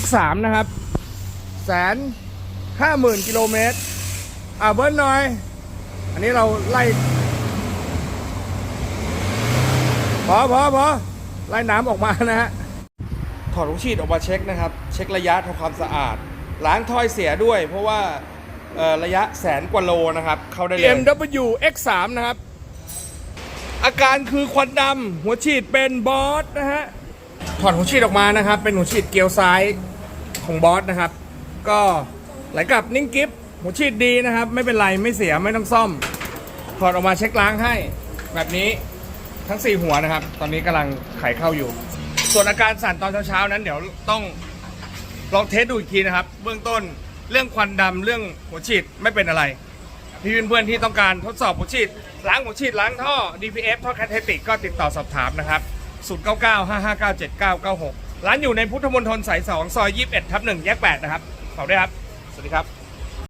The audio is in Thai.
X3 นะครับแสนห้าหมื่นกิโลเมตร อ่าเบิ้ลหน่อย อันนี้เราไล่พอพอพอไล่น้ำออกมานะฮะ ถอดลูกชีดออกมาเช็คนะครับ เช็คระยะทำความสะอาด ล้างถ้อยเสียด้วย เพราะว่าเอ่อระยะแสนกว่าโลนะครับ เข้าได้เลย BMW X3 นะครับ อาการคือควันดำหัวฉีดเป็นบอสนะฮะ ถอดหัวฉีดออกมานะครับ เป็นหัวฉีดเกลียวซ้ายของบอสนะครับ ก็ไหลกลับนิ่งกิฟหัวฉีดดีนะครับ ไม่เป็นไรไม่เสียไม่ต้องซ่อม ถอดออกมาเช็คล้างให้ แบบนี้ทั้ง 4 หัวนะครับ ตอนนี้กำลังไขเข้าอยู่ ส่วนอาการสั่นตอนเช้าๆนั้นเดี๋ยวต้องลองเทสดูอีกทีนะครับ เบื้องต้นเรื่องควันดำเรื่องหัวฉีดไม่เป็นอะไรพี่เพื่อนๆที่ต้องการทดสอบหัวฉีดล้างหัวฉีดล้างท่อ DPF ท่อแคทเทติกก็ติดต่อสอบถามนะครับ 099 559 7996 ร้านอยู่ในพุทธมณฑลสาย 2 ซอย 21 ทับ 1 แยก 8 นะครับขอบด้วยครับ สวัสดีครับ